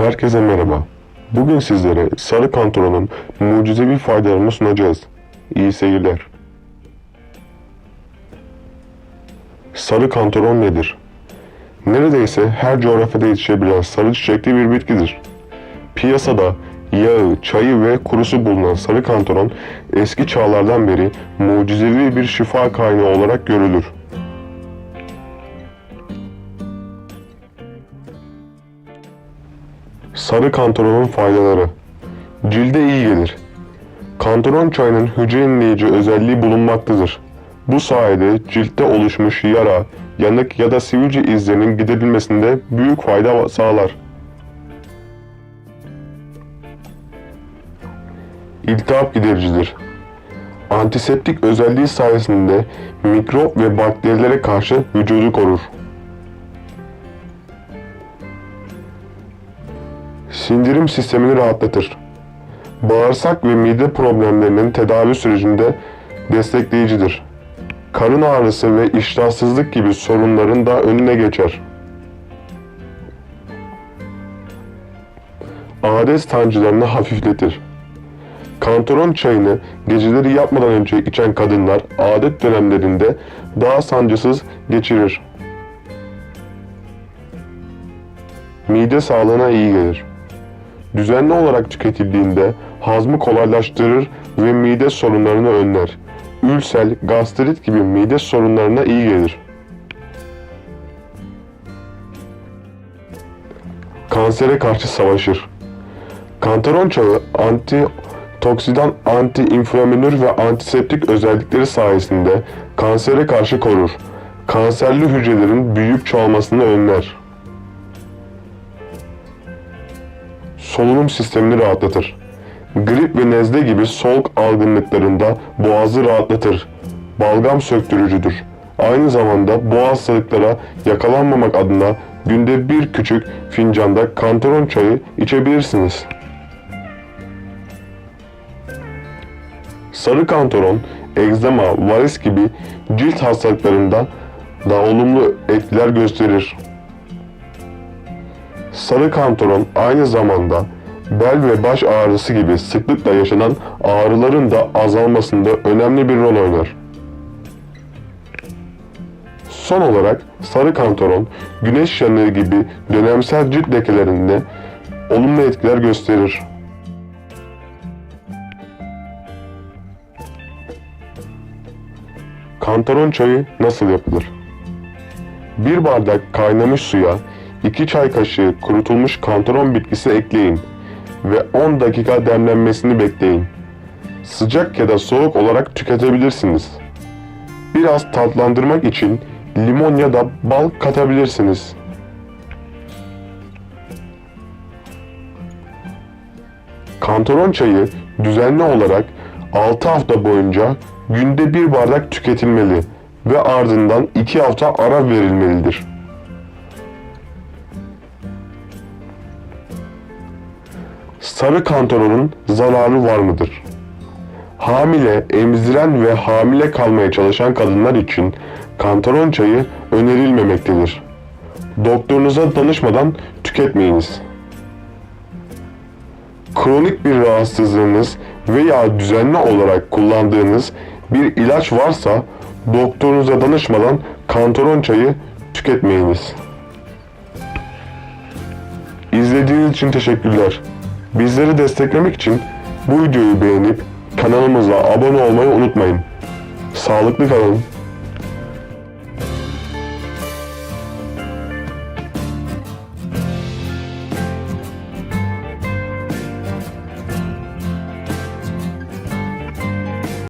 Herkese merhaba. Bugün sizlere sarı kantaronun mucizevi faydalarını sunacağız. İyi seyirler. Sarı kantaron nedir? Neredeyse her coğrafyada yetişebilen sarı çiçekli bir bitkidir. Piyasada yağı, çayı ve kurusu bulunan sarı kantaron eski çağlardan beri mucizevi bir şifa kaynağı olarak görülür. Sarı kantaronun faydaları Cilde iyi gelir. Kantaron çayının hücre yenileyici özelliği bulunmaktadır. Bu sayede ciltte oluşmuş yara, yanık ya da sivilce izlerinin giderilmesinde büyük fayda sağlar. İltihap gidericidir. Antiseptik özelliği sayesinde mikrop ve bakterilere karşı vücudu korur. Sindirim sistemini rahatlatır. Bağırsak ve mide problemlerinin tedavi sürecinde destekleyicidir. Karın ağrısı ve iştahsızlık gibi sorunların da önüne geçer. Adet sancılarını hafifletir. Kantaron çayını geceleri yapmadan önce içen kadınlar adet dönemlerinde daha sancısız geçirir. Mide sağlığına iyi gelir. Düzenli olarak tüketildiğinde hazmı kolaylaştırır ve mide sorunlarını önler. Ülsel, gastrit gibi mide sorunlarına iyi gelir. Kansere karşı savaşır. Kantaron çağı anti toksidan, anti-inflaminür ve antiseptik özellikleri sayesinde kansere karşı korur. Kanserli hücrelerin büyüyüp çoğalmasını önler. Solunum sistemini rahatlatır. Grip ve nezle gibi soğuk algınlıklarında boğazı rahatlatır. Balgam söktürücüdür. Aynı zamanda bu hastalıklara yakalanmamak adına günde bir küçük fincanda kantaron çayı içebilirsiniz. Sarı kantaron, egzama, varis gibi cilt hastalıklarında da olumlu etkiler gösterir. Sarı kantaron aynı zamanda bel ve baş ağrısı gibi sıklıkla yaşanan ağrıların da azalmasında önemli bir rol oynar. Son olarak sarı kantaron, güneş yanığı gibi dönemsel cilt lekelerinde olumlu etkiler gösterir. Kantaron çayı nasıl yapılır? Bir bardak kaynamış suya 2 çay kaşığı kurutulmuş kantaron bitkisi ekleyin ve 10 dakika demlenmesini bekleyin. Sıcak ya da soğuk olarak tüketebilirsiniz. Biraz tatlandırmak için limon ya da bal katabilirsiniz. Kantaron çayı düzenli olarak 6 hafta boyunca günde bir bardak tüketilmeli ve ardından 2 hafta ara verilmelidir. Sarı kantaronun zararı var mıdır? Hamile, emziren ve hamile kalmaya çalışan kadınlar için kantaron çayı önerilmemektedir. Doktorunuza danışmadan tüketmeyiniz. Kronik bir rahatsızlığınız veya düzenli olarak kullandığınız bir ilaç varsa doktorunuza danışmadan kantaron çayı tüketmeyiniz. İzlediğiniz için teşekkürler. Bizleri desteklemek için bu videoyu beğenip kanalımıza abone olmayı unutmayın. Sağlıklı kalın.